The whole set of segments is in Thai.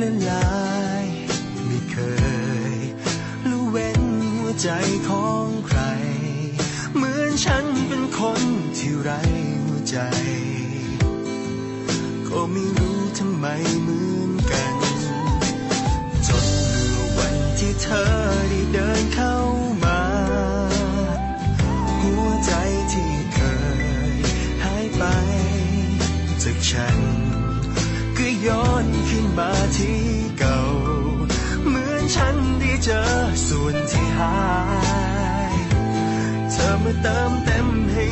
ละลาย ไม่เคยรู้เว้นหัวใจของใคร เหมือนฉันเป็นคนที่ไรหัวใจ ก็ไม่รู้ทำไมเหมือนกัน จนเมื่อวันที่เธอได้เดินเข้ามา หัวใจที่เคยหายไปจากฉัน ย้อนขึ้นมาที่เก่า เหมือนฉันได้เจอส่วนที่หาย เธอมาเติมเต็มให้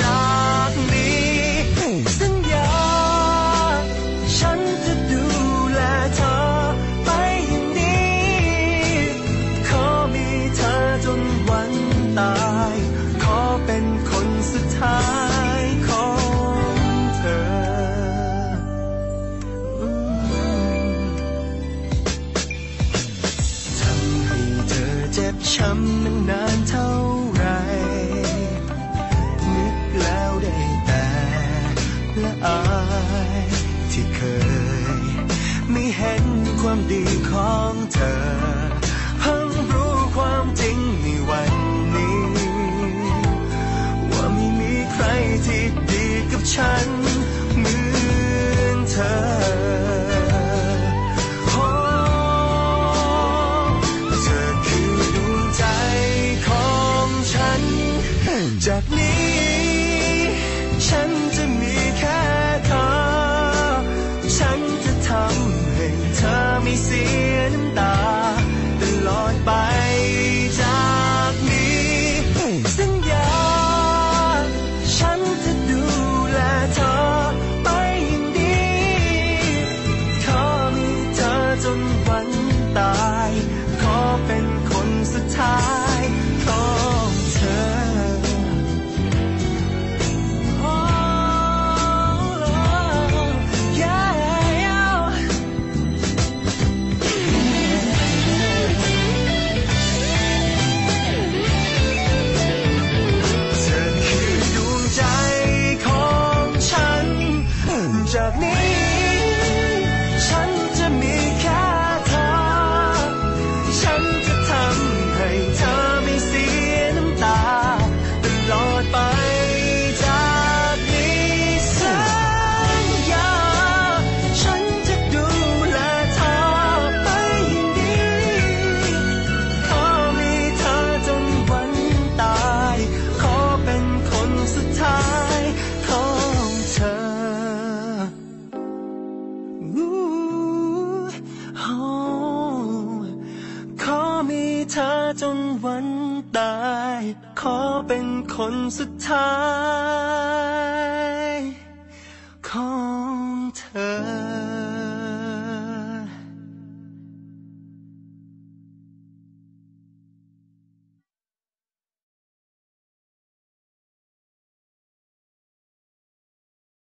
จากนี้ สัญญา ฉันจะดูแลเธอไปอย่างนี้ขอมีเธอจนวันตาย ขอเป็นคนสุดท้ายของเธอ ทำให้เธอเจ็บช้ำมันนานเท่า อายที่เคยไม่เห็นความดีของเธอ เพิ่งรู้ความจริงในวันนี้ ว่าไม่มีใครที่ดีกับฉันเหมือนเธอโอ้เธอคือดวงใจของฉันจากนี้ เธอจนวันตาย ขอเป็นคนสุดท้าย